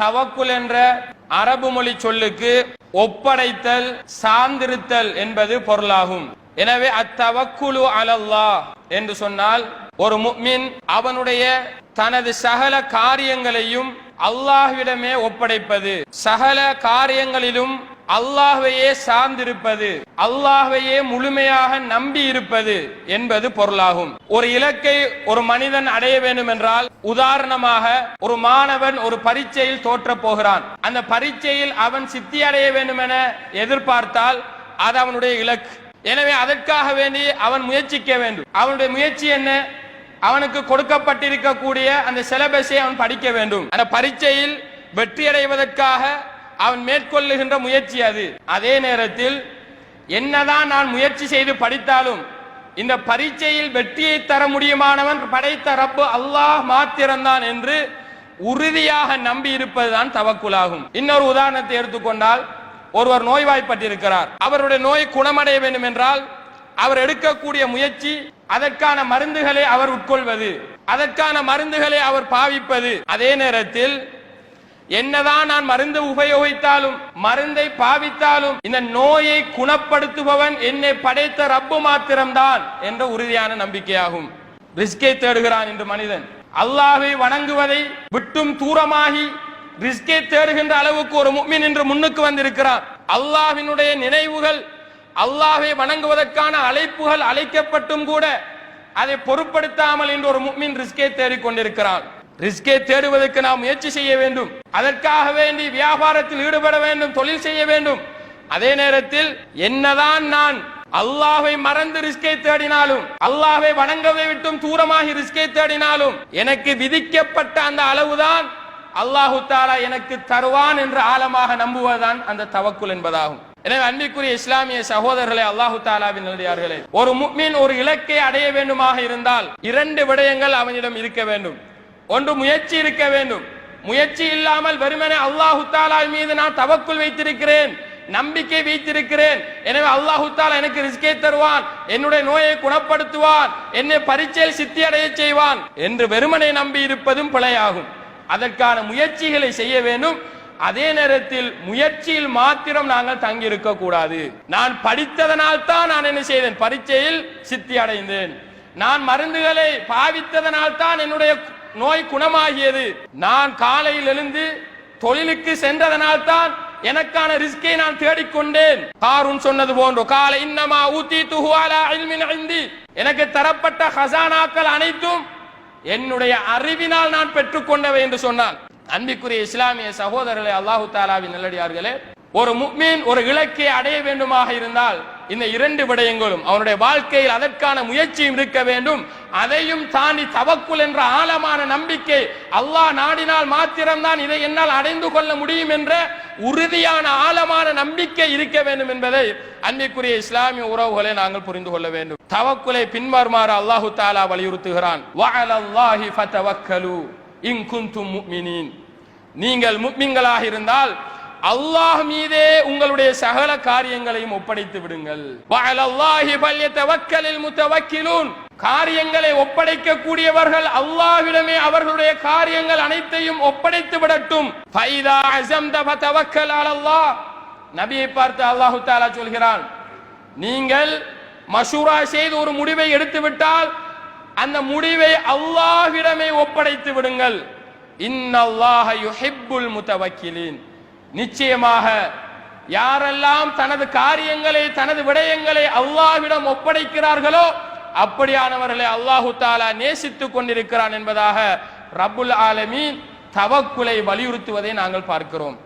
தவக்குல் என்ற அரபு மொழி சொல்லுக்கு ஒப்படைத்தல் சார்ந்திருத்தல் என்பது பொருளாகும். எனவே அத்தவக்குழு அலல்லா என்று சொன்னால் ஒரு முக்மின் அவனுடைய தனது சகல காரியங்களையும் அல்லாஹ்விடமே ஒப்படைப்பது. சகல காரியங்களிலும் அல்லாஹையே சார்ந்திருப்பது அல்லாஹையே முழுமையாக நம்பி இருப்பது என்பது பொருளாகும். ஒரு இலக்கை ஒரு மனிதன் அடைய வேண்டும் என்றால் உதாரணமாக ஒரு மாணவன் ஒரு பரீட்சையில் தோற்றப் போகிறான். அந்த பரீட்சையில் அவன் சித்தி அடைய வேண்டும் என எதிர்பார்த்தால் அது அவனுடைய இலக்கு. எனவே அதற்காக வேண்டி அவன் முயற்சிக்க வேண்டும். அவனுடைய முயற்சி என்ன? அவனுக்கு கொடுக்கப்பட்டிருக்கக்கூடிய அந்த சிலபஸை அவன் படிக்க வேண்டும். அந்த பரீட்சையில் வெற்றி அடைவதற்காக அவன் மேற்கொள்ளுகின்ற முயற்சி அது. அதே நேரத்தில் என்னதான் நான் முயற்சி செய்து படித்தாலும் இந்த பரீட்சையில் வெற்றியை தர முடியுமானவன் படைத்த ரப்பு அல்லாஹ் மாத்திரம்தான் என்று உறுதியாக நம்பி இருப்பதுதான் தவக்குலாகும். இன்னொரு உதாரணத்தை எடுத்துக்கொண்டால் ஒருவர் நோய்வாய்ப்பட்டிருக்கிறார். அவருடைய நோய் குணமடைய வேண்டும் என்றால் அவர் எடுக்கக்கூடிய முயற்சி அதற்கான மருந்துகளை அவர் உட்கொள்வது அதற்கான மருந்துகளை அவர் பாவிப்பது. அதே நேரத்தில் என்னதான் நான் மருந்து உபயோகித்தாலும் மருந்தை பாவித்தாலும் இந்த நோயை குணப்படுத்துபவன் என்னை படைத்த ரப்பு மாத்திரம்தான் என்ற உறுதியான நம்பிக்கையாகும். ரிஸ்கை தேடுகிறான் என்று மனிதன். அல்லாஹை வணங்குவதை விட்டும் தூரமாகி ரிஸ்கை தேடுகின்ற அளவுக்கு ஒரு முக்மின் என்று முன்னுக்கு வந்திருக்கிறான் அல்லாஹினுடைய நினைவுகள் அல்லாஹை வணங்குவதற்கான அழைப்புகள் அழைக்கப்பட்டும் கூட அதை பொருட்படுத்தாமல் இன்று ஒரு முக்மின் ரிஸ்கை தேடிக் கொண்டிருக்கிறான் ரிஸ்கை தேடுவதற்கு நாம் முயற்சி செய்ய வேண்டும். அதற்காக வேண்டி வியாபாரத்தில் ஈடுபட வேண்டும் தொழில் செய்ய வேண்டும். அதே நேரத்தில் என்னதான் நான் அல்லாஹை மறந்து ரிஸ்கை தேடினாலும் அல்லாஹை வணங்கவே விட்டும் தூரமாகி ரிஸ்கை தேடினாலும் எனக்கு விதிக்கப்பட்ட அந்த அளவுதான் அல்லாஹு தாலா எனக்கு தருவான் என்று ஆழமாக நம்புவதுதான் அந்த தவக்குள் என்பதாகும். எனவே அன்பிற்குரிய இஸ்லாமிய சகோதரர்களே அல்லாஹு தாலாவின் நல்லடியார்களே ஒரு முக்மீன் ஒரு இலக்கை அடைய வேண்டுமாக இருந்தால் இரண்டு விடயங்கள் அவனிடம் இருக்க வேண்டும். ஒன்று முயற்சி இருக்க வேண்டும். முயற்சி இல்லாமல் வெறுமனே அல்லாஹு தாலா மீது நான் தவக்குள் வைத்திருக்கிறேன் நம்பிக்கை வைத்திருக்கிறேன். எனவே அல்லாஹு தாலா எனக்கு ரிஸ்கே தருவான் என்னுடைய நோயை குணப்படுத்துவான் என்னை பரீட்சையில் சித்தி அடைய செய்வான் என்று வெறுமனை நம்பி இருப்பதும் பிழையாகும். அதற்கான முயற்சிகளை செய்ய வேண்டும். அதே நேரத்தில் முயற்சியில் மாத்திரம் நாங்கள் தங்கியிருக்க கூடாது. நான் படித்ததனால் தான் நான் என்ன செய்தேன்? பரீட்சையில் சித்தி அடைந்தேன் நான் மருந்துகளை பாவித்ததனால் தான் என்னுடைய நோய் குணமாகியது. நான் காலையில் எழுந்து தொழிலுக்கு சென்றதனால் தான் எனக்கான ரிஸ்கை நான் தேடிக்கொண்டேன். காரூன் சொன்னது போன்று காலை இன்னமா ஊத்தி துஹுவாலா அல்மின் ஐந்தி எனக்கு தரப்பட்ட ஹசானாக்கள் அனைத்தும் என்னுடைய அறிவினால் நான் பெற்றுக்கொண்டவை என்று சொன்னான். அன்பிக்குரிய இஸ்லாமிய சகோதரர்களே அல்லாஹு தாலாவின் நல்லடியார்களே ஒரு முக்மீன் ஒரு இலக்கை அடைய வேண்டுமாக இருந்தால் இந்த இரண்டு விடயங்களும் அவனுடைய வாழ்க்கையில் அதற்கான முயற்சியும் இருக்க வேண்டும். அதையும் தாண்டி தவக்குள் என்ற ஆழமான நம்பிக்கை அல்லாஹ் நாடினால் மாத்திரம்தான் இதை என்னால் அடைந்து கொள்ள முடியும் என்ற உறுதியான ஆழமான நம்பிக்கை இருக்க வேண்டும் என்பதை அன்பிற்குரிய இஸ்லாமிய உறவுகளை நாங்கள் புரிந்து கொள்ள வேண்டும். தவக்குலை பின்வருமாறு அல்லாஹு தாலா வலியுறுத்துகிறான். நீங்கள் முக்மிங்களாக இருந்தால் அல்லாஹ் மீதே உங்களுடைய சகல காரியங்களையும் ஒப்படைத்து விடுங்கள். காரியங்களை ஒப்படைக்க கூடியவர்கள் அல்லாஹ்விடமே அவர்களுடைய காரியங்கள் அனைத்தையும் ஒப்படைத்து விடட்டும். ஃபைதா நபியை பார்த்து அல்லாஹு தாலா சொல்கிறான் நீங்கள் மஷூரா செய்து ஒரு முடிவை எடுத்து விட்டால் அந்த முடிவை அல்லாஹ்விடமே ஒப்படைத்து விடுங்கள். இன்னல்லாஹ யுஹிப்புல் முத்தவக்கிலீன் நிச்சயமாக யாரெல்லாம் தனது காரியங்களை தனது விடயங்களை அல்லாஹ்விடம் ஒப்படைக்கிறார்களோ அப்படியானவர்களை அல்லாஹு தாலா நேசித்துக் கொண்டிருக்கிறான் என்பதாக ரபுல் ஆலமீன் தவக்குலை வலியுறுத்துவதை நாங்கள் பார்க்கிறோம்.